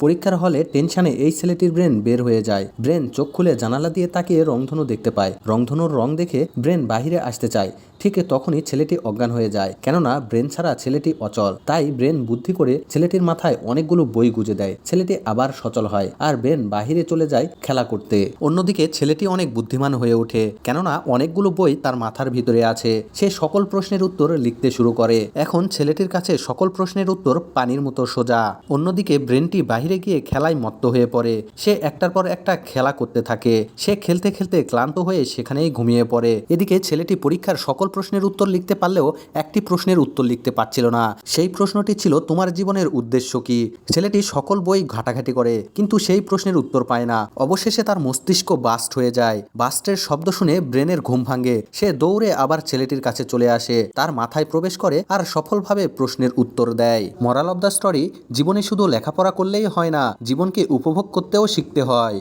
পরীক্ষার হলে টেনশনে এই ছেলেটির ব্রেন বের হয়ে যায়। ব্রেন চোখ খুলে জানালা দিয়ে তাকিয়ে রংধনু দেখতে পায়। রংধনুর রং দেখে ব্রেন বাহিরে আসতে চায়। ঠিক তখনই ছেলেটি অজ্ঞান হয়ে যায়। কেননা ব্রেন ছাড়া ছেলেটি অচল। তাই ব্রেন বুদ্ধি করে ছেলেটির মাথায় অনেকগুলো বই গুজে দেয়। ছেলেটি আবার সচল হয় আর ব্রেন বাহিরে চলে যায় খেলা করতে। অন্যদিকে ছেলেটি অনেক বুদ্ধিমান হয়ে ওঠে। কেননা অনেকগুলো বই তার মাথার ভিতরে আছে। সে সকল প্রশ্নের উত্তর লিখতে শুরু করে। এখন ছেলেটির কাছে সকল প্রশ্নের উত্তর পানির মতো সোজা। অন্যদিকে ব্রেনটি বাহিরে গিয়ে খেলায় মত্ত হয়ে পড়ে। সে একটার পর একটা খেলা করতে থাকে। সে খেলতে খেলতে ক্লান্ত হয়ে সেখানেই ঘুমিয়ে পড়ে। এদিকে ছেলেটি পরীক্ষার সকল প্রশ্নের উত্তর লিখতে পারলেও একটি প্রশ্নের উত্তর লিখতে পারছিল না। সেই প্রশ্নটি ছিল, তোমার জীবনের উদ্দেশ্য কি? ছেলেটি সকল বই ঘাটাঘাটি করে, কিন্তু সেই প্রশ্নের উত্তর পায় না। অবশেষে তার মস্তিষ্ক বাস্ট হয়ে যায়। বাস্টের শব্দ শুনে ব্রেনের ঘুম ভাঙে। সে দৌড়ে আবার ছেলেটির কাছে চলে আসে। তার মাথায় প্রবেশ করে আর সফলভাবে প্রশ্নের উত্তর দেয়। মরাল অব দ্য স্টোরি, জীবনে শুধু লেখাপড়া করলেই হয় না। জীবনকে উপভোগ করতেও শিখতে হয়।